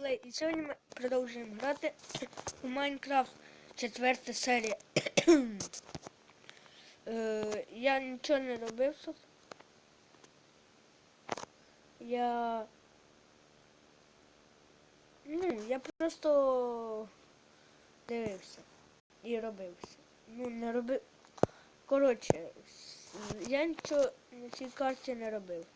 Плей. І сьогодні ми продовжуємо грати у Майнкрафт четверта серія. е, я нічого не робив тут. Я. Ну, я просто дивився і робився. Ну, не робив. Коротше, я нічого на цій карті не робив.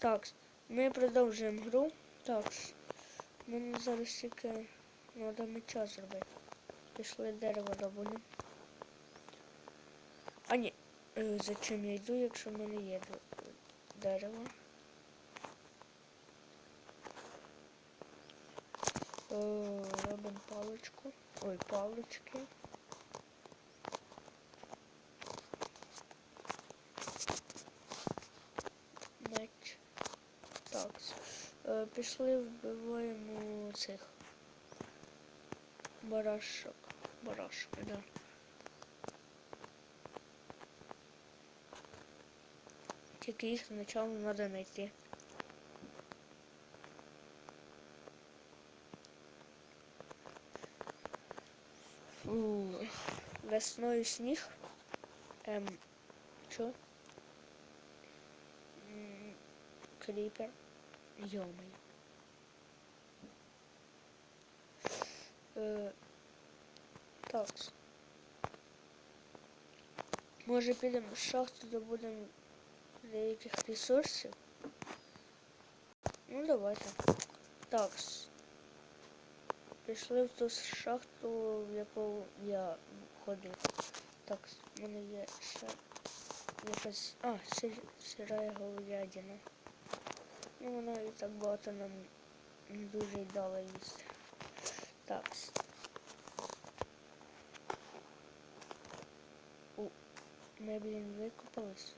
Так, ми продовжуємо гру. Так, мені зараз тільки треба меча зробити. Пішли дерево добудемо. А ні, е, зачем я йду, якщо в мене є дерево? Е, Робимо паличку. Ой, палички. Меч. Так. Е, пішли вбиваємо цих барашок. Барашок, да. Тільки їх спочатку треба знайти. Весною сніг. Ем, що? Кріпер. Йомай. Е, так. Може підемо в шахту, добудемо деяких ресурсів. Ну давайте. Так. Пішли в ту шахту, в яку я ходив. Так, в мене є ще якась... А, сир... сирая говядина. Ну, вона і так багато нам не дуже й дала їсти. Так. У, ми, блін, викопались.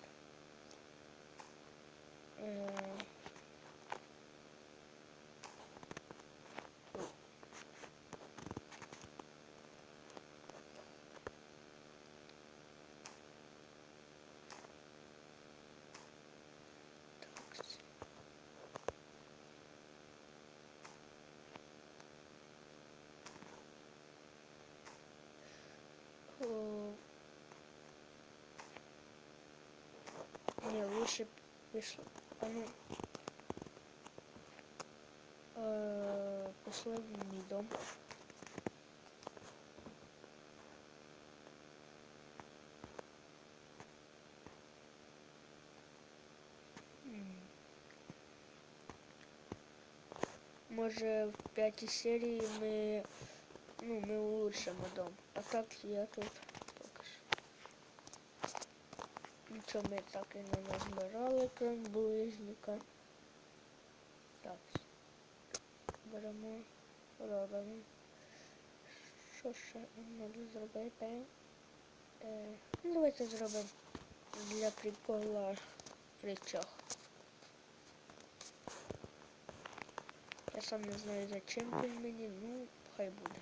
Не, лучше пішли. А ну. Е, пішли в мій дом. М. Може в п'ятій серії ми, ну, ми улучшимо дом. А так я тут Нічого ми так і не назбирали, крім близнюка. Так. Беремо, робимо. Що ще треба зробити? Е, ну, давайте зробимо для прикола речах. Я сам не знаю зачем він мені, ну хай буде.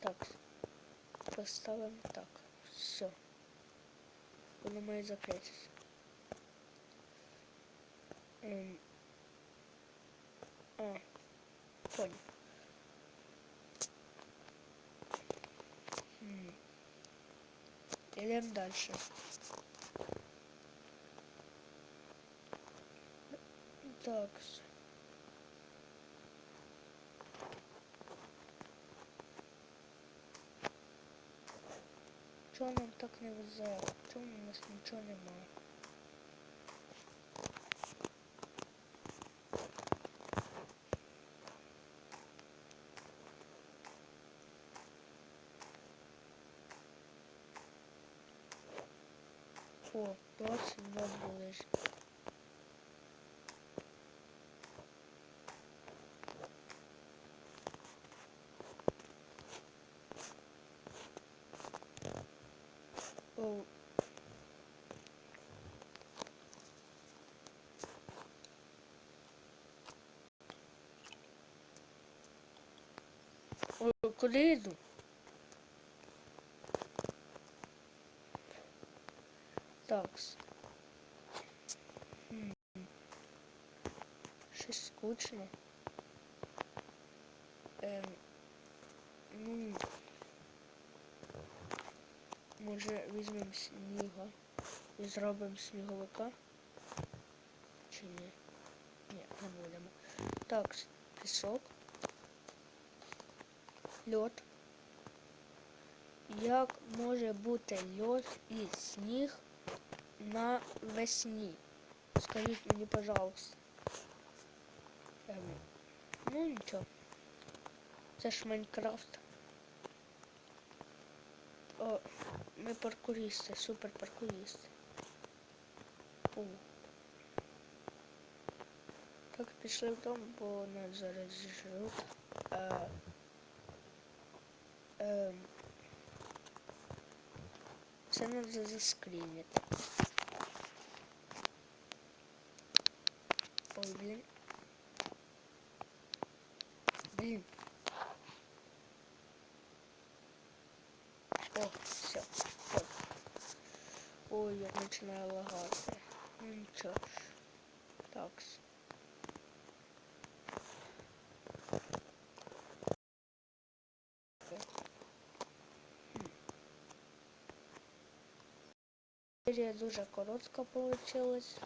Так, поставимо так. Все. Воно має закритися. Ем. А, понял. Идем дальше. Так. Чого нам так не везе? Чому у нас нічого немає? О, 22 булыжник. О. О, куди? Такс. Щось скучно. Ем, ну, може візьмемо сніга і зробимо сніговика? Чи ні? Ні, не будемо. Так, пісок. Льод. Як може бути льод і сніг на весні? Скажіть мені, пожалуйста. Ем, ну нічого. Це ж Майнкрафт. О, ми паркуристи, супер паркуристи. О. Так, пішли в дом, бо нас зараз жруть. Е, ем, це треба заскрінити. Ой, блін. Блін. О, все. Вот. Ой, починаю лагати. Ну нічого. Такс. Серія дуже коротка получилась.